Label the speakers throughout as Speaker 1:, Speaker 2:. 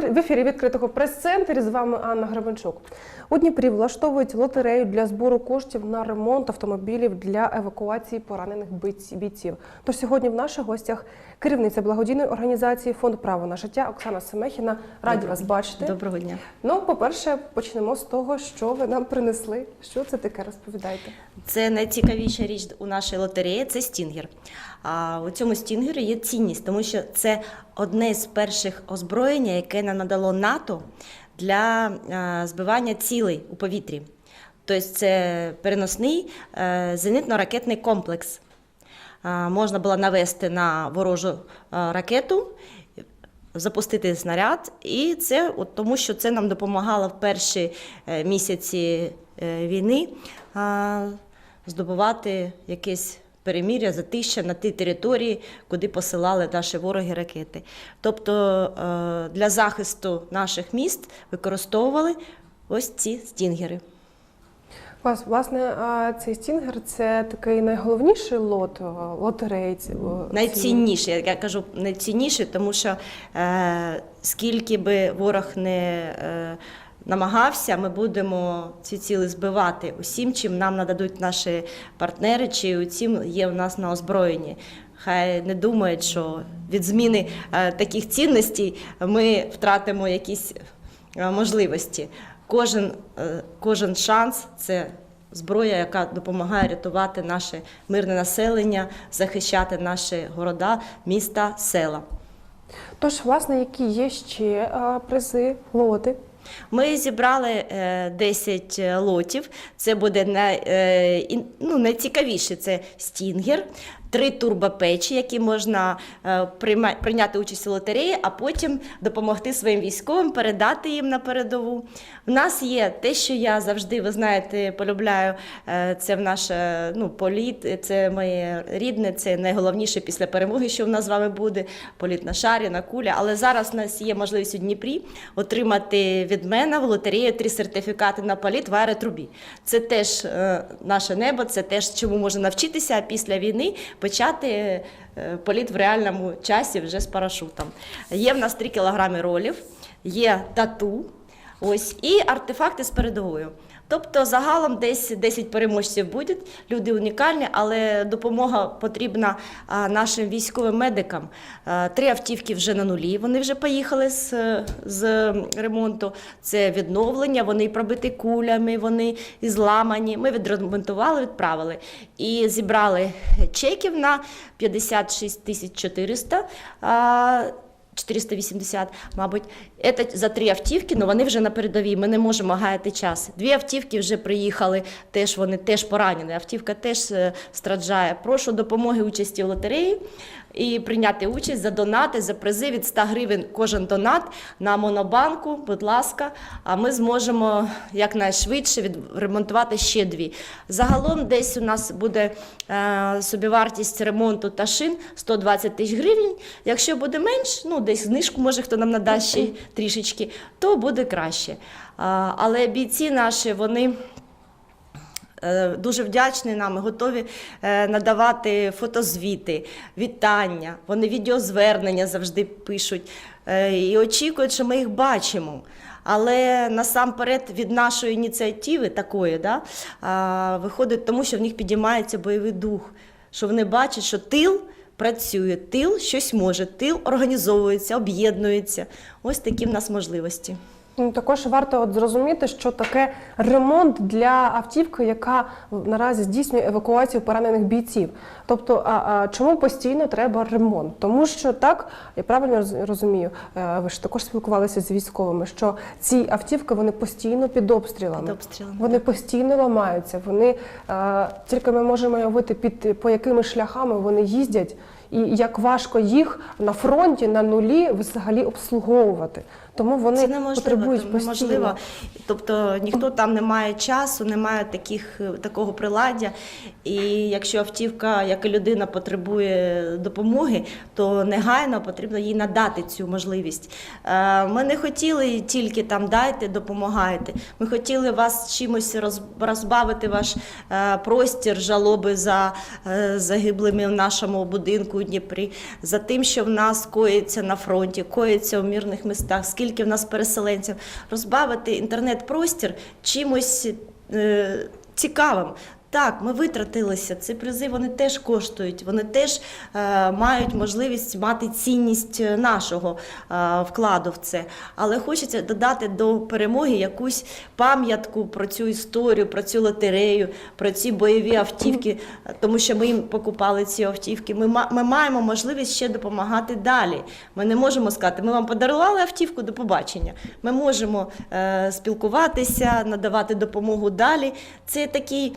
Speaker 1: В ефірі відкритого прес-центрі з вами Анна Гребенчук. У Дніпрі влаштовують лотерею для збору коштів на ремонт автомобілів для евакуації поранених бійців. Тож сьогодні в наших гостях керівниця благодійної організації Фонд право на життя Оксана Семехіна. Раді
Speaker 2: Доброго
Speaker 1: вас бачити.
Speaker 2: Доброго дня.
Speaker 1: Ну, по-перше, почнемо з того, що ви нам принесли. Що це таке? Розповідайте.
Speaker 2: Це найцікавіша річ у нашій лотереї це стінгер. А у цьому стінгері є цінність, тому що це одне з перших озброєння, яке нам надало НАТО для а, збивання цілей у повітрі. Тобто це переносний е, зенитно-ракетний комплекс. А, Можна було навести на ворожу е, ракету, запустити снаряд, і це от тому, що це нам допомагало в перші е, місяці е, війни здобувати якесь переміря, затища на ті території, куди посилали наші вороги ракети. Тобто е, для захисту наших міст використовували ось ці стінгери.
Speaker 1: Вас, власне, цей стінгер це такий найголовніший лот ці- о,
Speaker 2: Найцінніше, як я кажу, найцінніше, тому що е, скільки би ворог не е, намагався, ми будемо ці ціли збивати усім, чим нам нададуть наші партнери, чи усім є в нас на озброєнні. Хай не думають, що від зміни е, таких цінностей ми втратимо якісь е, можливості. Кожен, е, кожен шанс це зброя, яка допомагає рятувати наше мирне населення, захищати наші города, міста, села.
Speaker 1: Тож, власне, які є ще призи, лоти?
Speaker 2: Ми зібрали е, 10 лотів. Це буде най, е, ну, найцікавіше це стінгер, три турбопечі, які можна е, прийняти участь у лотереї, а потім допомогти своїм військовим, передати їм на передову. В нас є те, що я завжди, ви знаєте, полюбляю. е, Це в наш е, ну, політ, це моє рідне, це найголовніше після перемоги, що в нас з вами буде. Політ на шарі, на куля. Але зараз у нас є можливість у Дніпрі отримати від мене в лотереї три сертифікати на політ в аеротрубі. Це теж наше небо, це теж чому можна навчитися після війни почати е, політ в реальному часі вже з парашутом. Є в нас 3 кілограми ролів, є тату. Ось і артефакти з передовою. Тобто загалом десь 10 переможців буде, люди унікальні, але допомога потрібна нашим військовим медикам. Три автівки вже на нулі. Вони вже поїхали з, з ремонту. Це відновлення, вони пробиті кулями, вони зламані. Ми відремонтували, відправили і зібрали чеків на 56 тисяч 400. А, 480, мабуть, це за три автівки, але вони вже на передовій. Ми не можемо гаяти час. Дві автівки вже приїхали, теж вони теж поранені. Автівка теж е, страждає. Прошу допомоги участі в лотереї і прийняти участь за донати, за призи від 100 гривень кожен донат на монобанку. Будь ласка, а ми зможемо якнайшвидше відремонтувати ще дві. Загалом десь у нас буде е, собівартість ремонту та шин 120 тисяч гривень. Якщо буде менш, ну десь знижку може хто нам надасть ще трішечки, то буде краще. А, але бійці наші, вони. Е, Дуже вдячні нам, готові е, надавати фотозвіти, вітання. Вони відеозвернення завжди пишуть е, і очікують, що ми їх бачимо. Але насамперед від нашої ініціативи такої да, виходить тому, що в них підіймається бойовий дух, що вони бачать, що тил працює, тил щось може, тил організовується, об'єднується. Ось такі в нас можливості.
Speaker 1: Ну, Також варто от зрозуміти, що таке ремонт для автівки, яка наразі здійснює евакуацію поранених бійців. Тобто, а, а чому постійно треба ремонт? Тому що так, я правильно роз- розумію, е, ви ж також спілкувалися з військовими, що ці автівки вони постійно під обстрілами.
Speaker 2: Під обстрілами,
Speaker 1: Вони постійно ламаються. Вони е, тільки ми можемо уявити під по якими шляхами вони їздять, і як важко їх на фронті на нулі взагалі обслуговувати. Тому вони
Speaker 2: це неможливо,
Speaker 1: потребують постійно.
Speaker 2: неможливо. Тобто ніхто там не має часу, не має таких, такого приладдя. І якщо автівка, як і людина, потребує допомоги, то негайно потрібно їй надати цю можливість. Е, Ми не хотіли тільки там дайте, допомагайте. Ми хотіли вас чимось розбавити ваш е, простір, жалоби за е, загиблими в нашому будинку у Дніпрі, за тим, що в нас коїться на фронті, коїться у мирних містах, скільки в нас переселенців, розбавити інтернет-простір чимось е, цікавим. Так, ми витратилися. Ці призи вони теж коштують, вони теж е, мають можливість мати цінність е, нашого е, вкладу в це. Але хочеться додати до перемоги якусь пам'ятку про цю історію, про цю лотерею, про ці бойові автівки, тому що ми їм покупали ці автівки. Ми, ми маємо можливість ще допомагати далі. Ми не можемо сказати, ми вам подарували автівку до побачення. Ми можемо е, спілкуватися, надавати допомогу далі. Це такий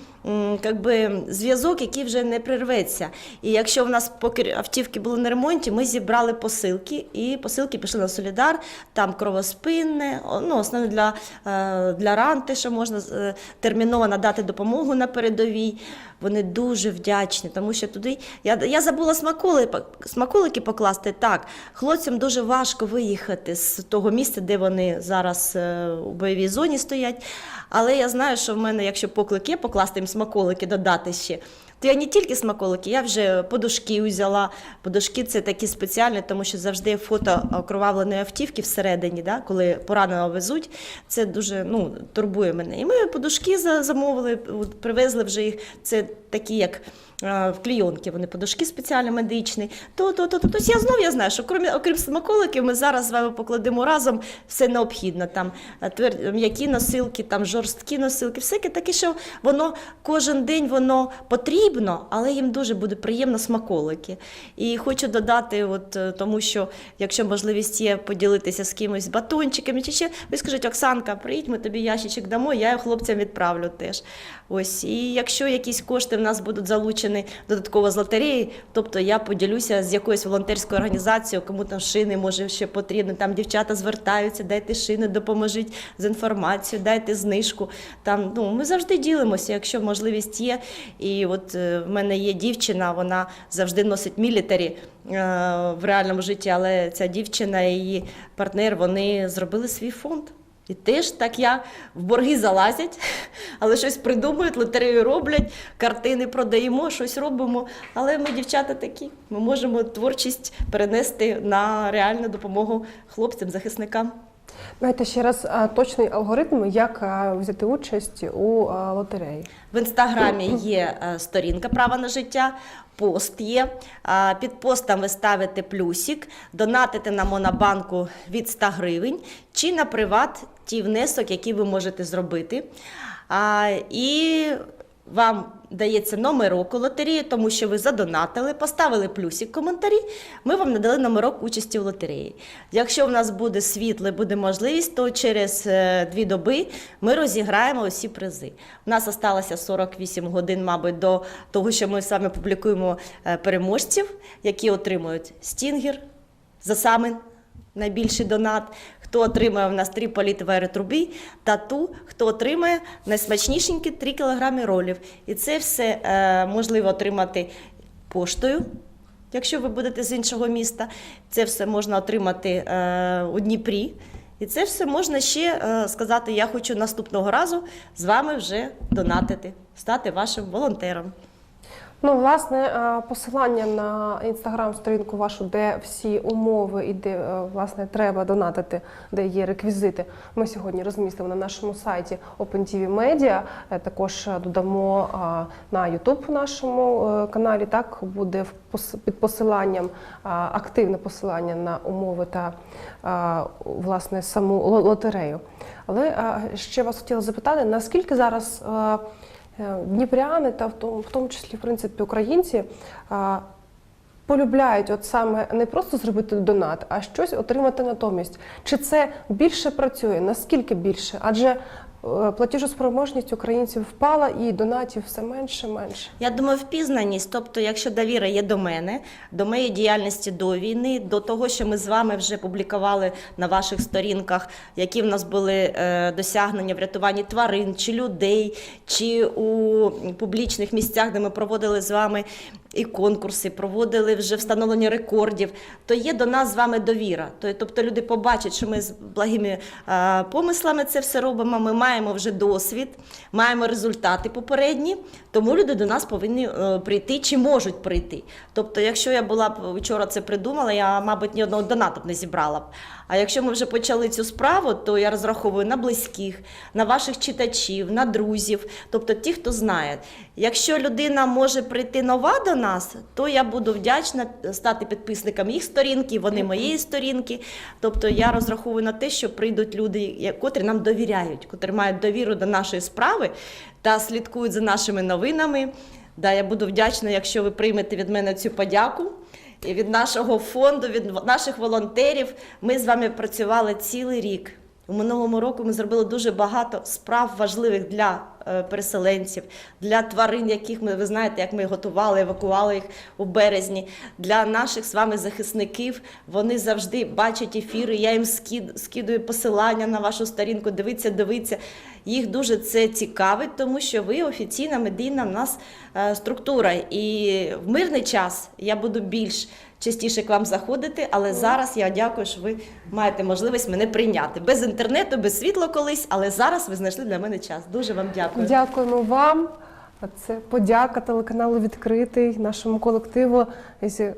Speaker 2: м, как би, зв'язок, який вже не прерветься. І якщо в нас поки автівки були на ремонті, ми зібрали посилки, і посилки пішли на Солідар, там кровоспинне, ну, основне для, е, для ран, те, що можна е, терміново надати допомогу на передовій. Вони дуже вдячні, тому що туди я, я забула смаколи, смаколики покласти. Так, хлопцям дуже важко виїхати з того місця, де вони зараз е, у бойовій зоні стоять. Але я знаю, що в мене, якщо поклик є, покласти їм смаколики, додати ще. То я не тільки смаколики, я вже подушки взяла. Подушки це такі спеціальні, тому що завжди фото окровавленої автівки всередині, да, коли пораненого везуть. Це дуже ну, турбує мене. І ми подушки замовили, привезли вже їх. Це такі, як в клійонки, вони подушки спеціально медичні. То, то, то, то, Тобто я знов я знаю, що крім, окрім смаколиків, ми зараз з вами покладемо разом все необхідне. Там е, твер- м'які носилки, там жорсткі носилки, всяке таке, що воно кожен день воно потрібно, але їм дуже буде приємно смаколики. І хочу додати, от, е, тому що якщо можливість є поділитися з кимось батончиками, чи ще ви скажіть, Оксанка, приїдь, ми тобі ящичок дамо, я його хлопцям відправлю теж. Ось, і якщо якісь кошти в нас будуть залучені додатково з лотереї, тобто я поділюся з якоюсь волонтерською організацією, кому там шини може ще потрібно. Там дівчата звертаються, дайте шини, допоможіть з інформацією, дайте знижку. Там ну ми завжди ділимося, якщо можливість є. І от е, в мене є дівчина, вона завжди носить мілітарі е, в реальному житті, але ця дівчина і її партнер вони зробили свій фонд. І теж так я в борги залазять, але щось придумують, лотерею роблять, картини продаємо, щось робимо. Але ми, дівчата, такі. Ми можемо творчість перенести на реальну допомогу хлопцям, захисникам.
Speaker 1: Давайте ще раз точний алгоритм, як взяти участь у лотереї.
Speaker 2: В інстаграмі є е, сторінка Право на життя, пост є. Під постом ви ставите плюсик, донатите на Монобанку від 100 гривень чи на приват ті внесок, які ви можете зробити. І вам дається номерок у лотереї, тому що ви задонатили, поставили плюсик в коментарі. Ми вам надали номерок участі в лотереї. Якщо в нас буде світло, і буде можливість, то через е, дві доби ми розіграємо усі призи. У нас залишилося 48 годин, мабуть, до того, що ми саме публікуємо е, переможців, які отримують стінгер за саме найбільший донат. Хто отримує в нас 3 політи в аеротрубі, та ту, хто отримує найсмачнішенькі 3 кілограми ролів. І це все е, можливо отримати поштою, якщо ви будете з іншого міста. Це все можна отримати е, у Дніпрі. І це все можна ще е, сказати: я хочу наступного разу з вами вже донатити, стати вашим волонтером.
Speaker 1: Ну, власне, е, посилання на інстаграм-сторінку вашу, де всі умови і де е, власне треба донатити, де є реквізити. Ми сьогодні розмістимо на нашому сайті OpenTV Media. Е, Також додамо на YouTube нашому каналі. Так буде під посиланням активне посилання на умови та власне саму лотерею. Але ще вас хотіла запитати, наскільки зараз. Е, Е, Дніпряни та в тому, в тому числі в принципі українці полюбляють от саме не просто зробити донат, а щось отримати натомість. Чи це більше працює? Наскільки більше? Адже е, платіжоспроможність українців впала і донатів все менше менше.
Speaker 2: Я думаю, впізнаність. Тобто, якщо довіра є до мене, до моєї діяльності до війни, до того, що ми з вами вже публікували на ваших сторінках, які в нас були е, досягнення в рятуванні тварин чи людей, чи у публічних місцях, де ми проводили з вами і конкурси, проводили вже встановлення рекордів, то є до нас з вами довіра. Тобто люди побачать, що ми з благими е, помислами це все робимо. Ми маємо маємо вже досвід, маємо результати попередні, тому люди до нас повинні е, прийти чи можуть прийти. Тобто, якщо я була б вчора це придумала, я, мабуть, ні одного донату б не зібрала б. А якщо ми вже почали цю справу, то я розраховую на близьких, на ваших читачів, на друзів, тобто ті, хто знає. Якщо людина може прийти нова до нас, то я буду вдячна стати підписником їх сторінки, вони моєї сторінки. Тобто я розраховую на те, що прийдуть люди, котрі нам довіряють, котрі мають довіру до нашої справи та слідкують за нашими новинами. Да, я буду вдячна, якщо ви приймете від мене цю подяку. І від нашого фонду, від наших волонтерів. Ми з вами працювали цілий рік. У минулому року ми зробили дуже багато справ важливих для е, переселенців, для тварин, яких ми ви знаєте, як ми готували, евакували їх у березні. Для наших з вами захисників вони завжди бачать ефіри. Я їм скидую посилання на вашу сторінку. Дивіться, дивіться. Їх дуже це цікавить, тому що ви офіційна медійна в нас е, структура. І в мирний час я буду більш частіше к вам заходити, але зараз я дякую, що ви маєте можливість мене прийняти без інтернету, без світла колись, але зараз ви знайшли для мене час. Дуже вам дякую.
Speaker 1: Дякуємо вам. Це подяка телеканалу відкритий нашому колективу.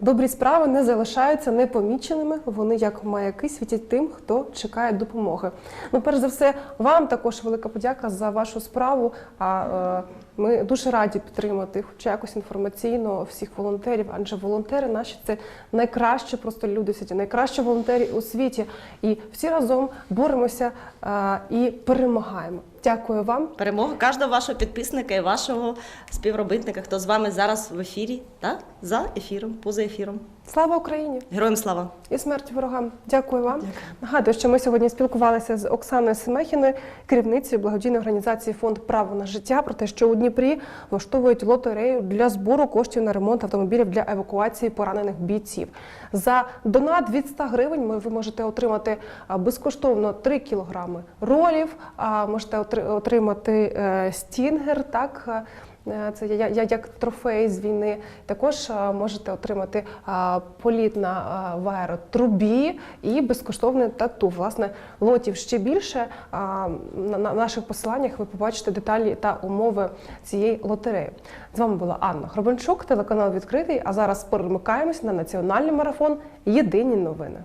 Speaker 1: Добрі справи не залишаються непоміченими. Вони як маяки світять тим, хто чекає допомоги. Ну, перш за все, вам також велика подяка за вашу справу. А е, ми дуже раді підтримати, хоча якось інформаційно всіх волонтерів, адже волонтери наші це найкращі просто люди в найкращі волонтери у світі. І всі разом боремося е, і перемагаємо. Дякую вам.
Speaker 2: Перемога кожного вашого підписника і вашого співробітника, хто з вами зараз в ефірі, так? За ефіром, поза ефіром.
Speaker 1: Слава Україні!
Speaker 2: Героям слава!
Speaker 1: І смерть ворогам. Дякую вам. Нагадую, що ми сьогодні спілкувалися з Оксаною Семехіною, керівницею благодійної організації Фонд право на життя, про те, що у Дніпрі влаштовують лотерею для збору коштів на ремонт автомобілів для евакуації поранених бійців. За донат від 100 гривень ми- ви можете отримати безкоштовно 3 кілограми ролів, а, можете отримати е, стінгер, так. Е, Це як трофей з війни. Також е, можете отримати е, політ на е, в і безкоштовне тату. Власне, лотів ще більше. На наших посиланнях ви побачите деталі та умови цієї лотереї. З вами була Анна Хробенчук, телеканал відкритий. А зараз перемикаємось на національний марафон Єдині новини.